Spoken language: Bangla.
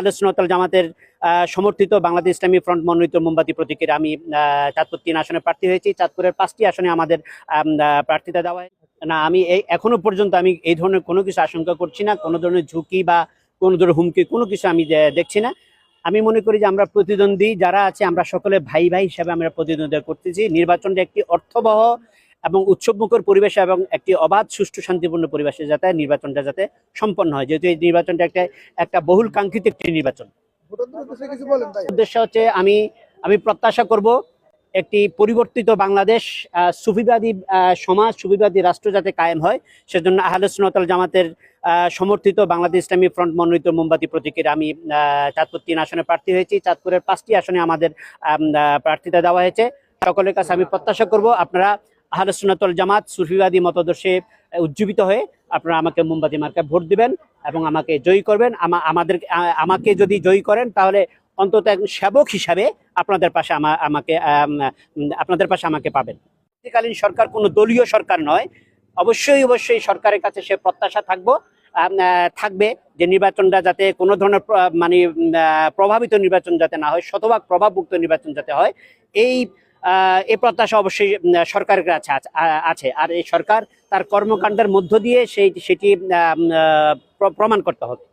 আলোচনাতল জামাতের সমর্থিত বাংলাদেশ ইসলামী ফ্রন্ট মনোনীত মোমবাতি প্রতীকের আমি চাঁদপুর তিন আসনে প্রার্থী হয়েছি। চাঁদপুরের পাঁচটি আসনে আমাদের প্রার্থিতা দেওয়া। না, আমি এই এখনও পর্যন্ত আমি এই ধরনের কোনো কিছু আশঙ্কা করছি না। কোনো ধরনের ঝুঁকি বা কোনো ধরনের হুমকি, কোনো কিছু আমি দেখছি না। আমি মনে করি যে আমরা প্রতিদ্বন্দ্বী যারা আছে, আমরা সকলে ভাই ভাই হিসাবে আমরা প্রতিদ্বন্দ্বিতা করতেছি। নির্বাচনটা একটি অর্থবহ এবং উৎসবমুখর পরিবেশ এবং একটি অবাধ সুষ্ঠু শান্তিপূর্ণ পরিবেশে যাতে নির্বাচনটা যাতে সম্পন্ন হয়। যেহেতু এই নির্বাচনটা একটা একটা বহুল কাঙ্ক্ষিত একটি নির্বাচন। উদ্দেশ্যে হচ্ছে আমি আমি প্রত্যাশা করব একটি পরিবর্তিত বাংলাদেশ সুফিবাদী সমাজ সুফিবাদী রাষ্ট্র যাতে কায়েম হয়। সেজন্য আহলে সুন্নতল জামাতের সমর্থিত বাংলাদেশ ইসলামী ফ্রন্ট মনোনীত মোমবাতি প্রতীকের আমি আহ, চাঁদপুর তিন আসনে প্রার্থী হয়েছি। চাঁদপুরের পাঁচটি আসনে আমাদের প্রার্থিতা দেওয়া হয়েছে। সকলের কাছে আমি প্রত্যাশা করব। আপনারা আহলে সুন্নতল জামাত সুফিবাদী মতদর্শে উজ্জীবিত হয়ে আপনারা আমাকে মোমবাতি মার্কায় ভোট দিবেন এবং আমাকে জয়ী করবেন। আমা- আমাদের আমাকে যদি জয়ী করেন তাহলে অন্তত একজন সেবক হিসাবে আপনাদের পাশে আমা- আমাকে আপনাদের পাশে আমাকে পাবেন। কালীন সরকার কোনো দলীয় সরকার নয়। অবশ্যই অবশ্যই সরকারের কাছে সে প্রত্যাশা থাকব। থাকবে যে নির্বাচনটা যাতে কোনো ধরনের মানে প্রভাবিত নির্বাচন যাতে না হয়, শতভাগ প্রভাবমুক্ত নির্বাচন যাতে হয়। এই এই প্রত্যাশা অবশ্যই সরকারের কাছে আছে- আর এই সরকার তার কর্মকাণ্ডের মধ্য দিয়ে সেই সেটি প্রমাণ করতে হবে।